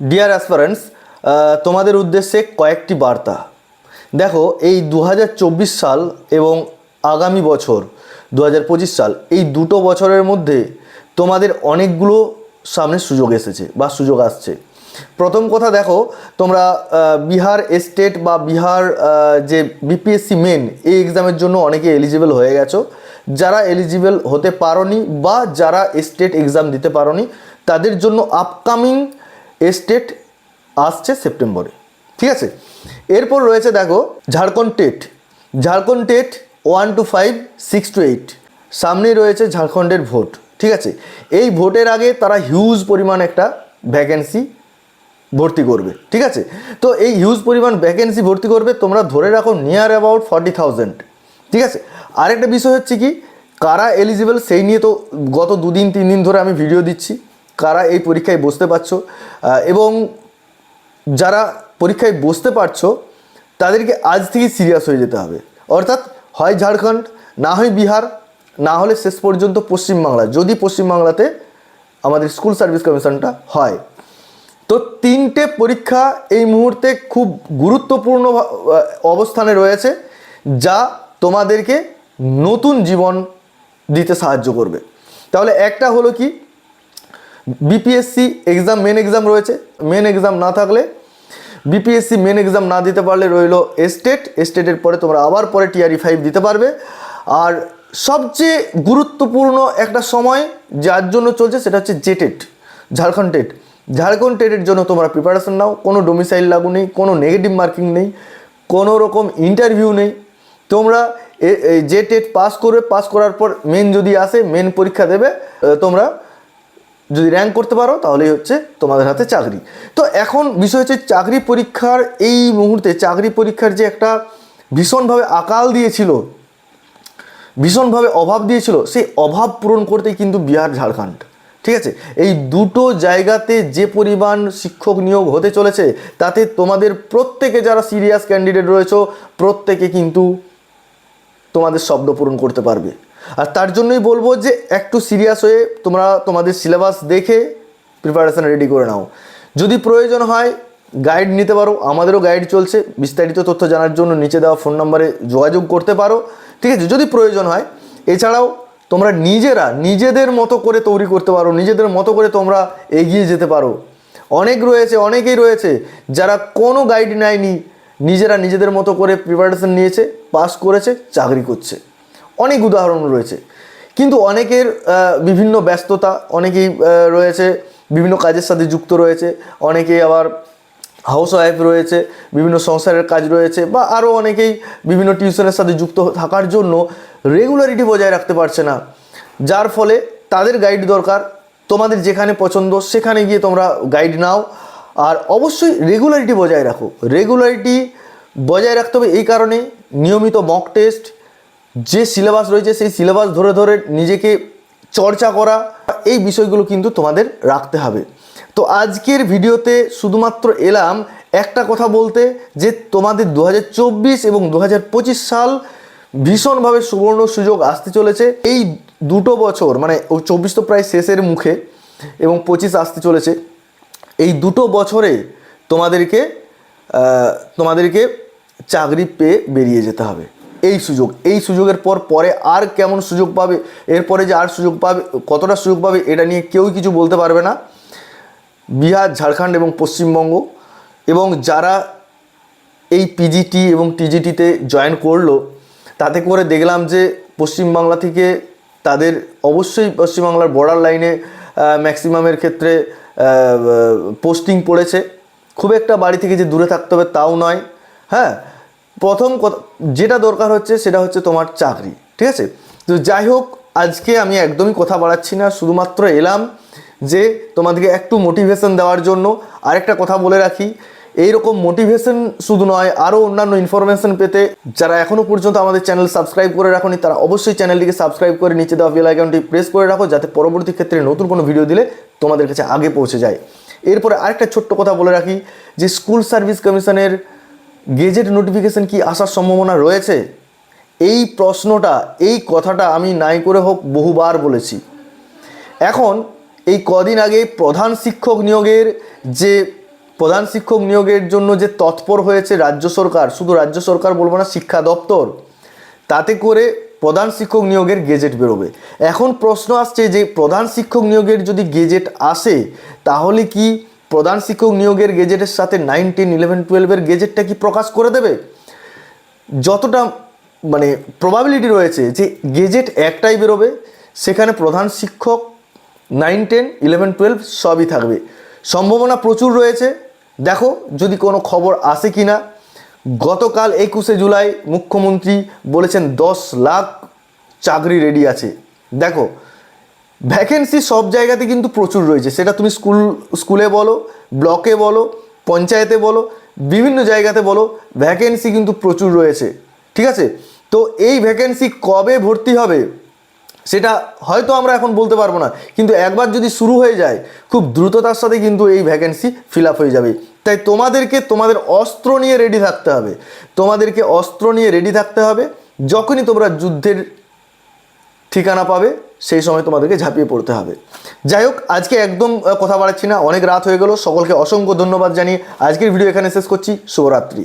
Deer অ্যাসপারেন্টস তোমাদের উদ্দেশ্যে কয়েকটি বার্তা। দেখো, এই দু হাজার চব্বিশ সাল এবং আগামী বছর দু হাজার পঁচিশ সাল, এই দুটো বছরের মধ্যে তোমাদের অনেকগুলো সামনে সুযোগ এসেছে বা সুযোগ আসছে। প্রথম কথা দেখো, তোমরা বিহার স্টেট বা বিহার যে বিপিএসসি মেন এই এক্সামের জন্য অনেকে এলিজিবল হয়ে গেছো। যারা এলিজিবল হতে পারোনি বা যারা স্টেট এক্সাম দিতে পারোনি, তাদের জন্য আপকামিং স্টেট আসছে সেপ্টেম্বরে, ঠিক আছে? এরপর রয়েছে দেখো, Jharkhand TET. Jharkhand TET one two five, six two eight. সামনেই রয়েছে ঝাড়খণ্ডের ভোট, ঠিক আছে? এই ভোটের আগে তারা হিউজ পরিমাণ একটা ভ্যাকেন্সি ভর্তি করবে, ঠিক আছে? তো এই হিউজ পরিমাণ ভ্যাকেন্সি ভর্তি করবে, তোমরা ধরে রাখো নিয়ার অ্যাবাউট ফর্টি থাউজেন্ড, ঠিক আছে? আরেকটা বিষয় হচ্ছে কি, কারা এলিজিবল সেই নিয়ে তো গত দুদিন, তিন দিন ধরে আমি ভিডিও দিচ্ছি। কারা এই পরীক্ষায় বসতে পারছ? এবং যারা পরীক্ষায় বসতে পারছ, তাদেরকে আজ থেকেই সিরিয়াস হয়ে যেতে হবে। অর্থাৎ হয় ঝাড়খণ্ড, না হয় বিহার, না হলে শেষ পর্যন্ত পশ্চিমবাংলা, যদি পশ্চিমবাংলাতে আমাদের স্কুল সার্ভিস কমিশনটা হয়। তো তিনটে পরীক্ষা এই মুহূর্তে খুব গুরুত্বপূর্ণ অবস্থানে রয়েছে, যা তোমাদেরকে নতুন জীবন দিতে সাহায্য করবে। তাহলে একটা হলো কি? বিপিএসসি এক্সাম মেন এক্সাম রয়েছে। মেন এক্সাম না থাকলে বিপিএসসি মেন এক্সাম না দিতে পারলে রইল এস্টেট এস্টেটের পরে তোমরা আবার পরে টিআরই ফাইভ দিতে পারবে। আর সবচেয়ে গুরুত্বপূর্ণ একটা সময় যার জন্য চলছে সেটা হচ্ছে জেটেট ঝাড়খণ্ড টেট ঝাড়খণ্ড টেটের জন্য তোমরা প্রিপারেশন নাও। কোনো ডোমিসাইল লাগু নেই, কোনো নেগেটিভ মার্কিং নেই, কোনো রকম ইন্টারভিউ নেই। তোমরা যে টেট পাস করবে। পাস করার পর মেন যদি আসে মেন পরীক্ষা দেবে। তোমরা যদি র্যাঙ্ক করতে পারো, তাহলেই হচ্ছে তোমাদের হাতে চাকরি। তো এখন বিষয় হচ্ছে চাকরি পরীক্ষার এই মুহূর্তে চাকরি পরীক্ষার যে একটা ভীষণভাবে আকাল দিয়েছিল, ভীষণভাবে অভাব দিয়েছিল, সেই অভাব পূরণ করতেই কিন্তু বিহার ঝাড়খণ্ড। ঠিক আছে? এই দুটো জায়গাতে যে পরিমাণ শিক্ষক নিয়োগ হতে চলেছে, তাতে তোমাদের প্রত্যেকে যারা সিরিয়াস ক্যান্ডিডেট রয়েছে, প্রত্যেকে কিন্তু তোমাদের শব্দ পূরণ করতে পারবে। আর তার জন্যই বলব যে একটু সিরিয়াস হয়ে তোমরা তোমাদের সিলেবাস দেখে প্রিপারেশান রেডি করে নাও। যদি প্রয়োজন হয় গাইড নিতে পারো, আমাদেরও গাইড চলছে। বিস্তারিত তথ্য জানার জন্য নিচে দেওয়া ফোন নম্বরে যোগাযোগ করতে পারো। ঠিক আছে, যদি প্রয়োজন হয়, এছাড়াও তোমরা নিজেরা, নিজেদের মতো করে তৈরি করতে পারো, নিজেদের মতো করে তোমরা এগিয়ে যেতে পারো। অনেক রয়েছে, অনেকেই রয়েছে যারা কোনো গাইড নেয়নি, নিজেরা নিজেদের মতো করে প্রিপারেশন নিয়েছে পাস করেছে, চাকরি করছে। অনেক উদাহরণ রয়েছে। কিন্তু অনেকের বিভিন্ন ব্যস্ততা, অনেকেই রয়েছে, বিভিন্ন কাজের সাথে যুক্ত রয়েছে, অনেকেই আবার হাউস ওয়াইফ রয়েছে, বিভিন্ন সংসারের কাজ রয়েছে বা আরও অনেকেই বিভিন্ন টিউশনের সাথে যুক্ত থাকার জন্য রেগুলারিটি বজায় রাখতে পারছে না। যার ফলে তাদের গাইড দরকার, তোমাদের যেখানে পছন্দ সেখানে গিয়ে তোমরা গাইড নাও। আর অবশ্যই রেগুলারিটি বজায় রাখো। রেগুলারিটি বজায় রাখতে হবে এই কারণে নিয়মিত মক টেস্ট যে সিলেবাস রয়েছে, সেই সিলেবাস ধরে ধরে নিজেকে চর্চা করা, এই বিষয়গুলো কিন্তু তোমাদের রাখতে হবে। তো আজকের ভিডিওতে শুধুমাত্র এলাম একটা কথা বলতে, যে তোমাদের দু হাজার চব্বিশ এবং দু হাজার পঁচিশ সাল ভীষণভাবে সুবর্ণ সুযোগ আসতে চলেছে। এই দুটো বছর মানে ও চব্বিশ তো প্রায় শেষের মুখে এবং পঁচিশ আসতে চলেছে। এই দুটো বছরে তোমাদেরকে তোমাদেরকে চাকরি পেয়ে বেরিয়ে যেতে হবে। এই সুযোগ, এই সুযোগের পর পরে আর কেমন সুযোগ পাবে, এরপরে যে আর সুযোগ পাবে, কতটা সুযোগ পাবে, এটা নিয়ে কেউই কিছু বলতে পারবে না। বিহার, ঝাড়খণ্ড এবং পশ্চিমবঙ্গ এবং যারা এই পিজিটি এবং টিজিটিতে জয়েন করল, তাতে করে দেখলাম যে পশ্চিমবাংলা থেকে তাদের অবশ্যই পশ্চিমবাংলার বর্ডার লাইনে ম্যাক্সিমামের ক্ষেত্রে পোস্টিং পড়েছে। খুব একটা বাড়ি থেকে যে দূরে থাকতে হবে তাও নয়। হ্যাঁ? প্রথম যেটা দরকার হচ্ছে সেটা হচ্ছে তোমার চাকরি, ঠিক আছে? তো যাই হোক, আজকে আমি একদমই কথা বাড়াচ্ছি না, শুধুমাত্র এলাম যে তোমাদেরকে একটু মোটিভেশন দেওয়ার জন্য। আরেকটা কথা বলে রাখি, এইরকম মোটিভেশন শুধু নয় আরও অন্যান্য ইনফরমেশন পেতে যারা এখনও পর্যন্ত আমাদের চ্যানেল সাবস্ক্রাইব করে রাখোনি, তারা অবশ্যই চ্যানেলটিকে সাবস্ক্রাইব করে নিচে দেওয়া বেল আইকনটি প্রেস করে রাখো, যাতে পরবর্তী ক্ষেত্রে নতুন কোনো ভিডিও দিলে তোমাদের কাছে আগে পৌঁছে যায়। এরপরে আরেকটা ছোট্ট কথা বলে রাখি, যে স্কুল সার্ভিস কমিশনের গেজেট নোটিফিকেশন কি আসার সম্ভাবনা রয়েছে? এই প্রশ্নটা, এই কথাটা আমি নাই করে হোক বহুবার বলেছি। এখন, এই কদিন আগে প্রধান শিক্ষক নিয়োগের যে, প্রধান শিক্ষক নিয়োগের জন্য যে তৎপর হয়েছে রাজ্য সরকার, শুধু রাজ্য সরকার বলব না, শিক্ষা দপ্তর, তাতে করে প্রধান শিক্ষক নিয়োগের গেজেট বেরোবে। এখন প্রশ্ন আসছে যে, প্রধান শিক্ষক নিয়োগের যদি গেজেট আসে, তাহলে কি প্রধান শিক্ষক নিয়োগের গেজেটের সাথে নাইন টেন ইলেভেন, টুয়েলভের গেজেটটা কি প্রকাশ করে দেবে? যতটা মানে প্রবাবিলিটি রয়েছে যে গেজেট একটাই বেরোবে, সেখানে প্রধান শিক্ষক নাইন টেন ইলেভেন, টুয়েলভ সবই থাকবে। সম্ভাবনা প্রচুর রয়েছে। দেখো, যদি কোনো খবর আসে কি না গতকাল একুশে জুলাই মুখ্যমন্ত্রী বলেছেন দশ লাখ চাকরি রেডি আছে। দেখো ভ্যাকেন্সি সব জায়গাতে কিন্তু প্রচুর রয়েছে। সেটা তুমি স্কুল, স্কুলে বলো, ব্লকে বলো, পঞ্চায়েতে বলো, বিভিন্ন জায়গাতে বলো ভ্যাকেন্সি কিন্তু প্রচুর রয়েছে। ঠিক আছে? তো এই ভ্যাকেন্সি কবে ভর্তি হবে, সেটা হয়তো আমরা এখন বলতে পারব না। কিন্তু একবার যদি শুরু হয়ে যায়, খুব দ্রুততার সাথে কিন্তু এই ভ্যাকেন্সি ফিল হয়ে যাবে। তাই তোমাদেরকে, তোমাদের অস্ত্র নিয়ে রেডি থাকতে হবে। তোমাদেরকে অস্ত্র নিয়ে রেডি থাকতে হবে। যখনই তোমরা যুদ্ধের ঠিকানা পাবে সেই সময় তোমাদেরকে ঝাঁপিয়ে পড়তে হবে। যাই হোক, আজকে একদম কথা বাড়াচ্ছি না। অনেক রাত হয়ে গেল। সকলকে অসংখ্য ধন্যবাদ জানিয়ে আজকের ভিডিও এখানে শেষ করছি। শুভরাত্রি।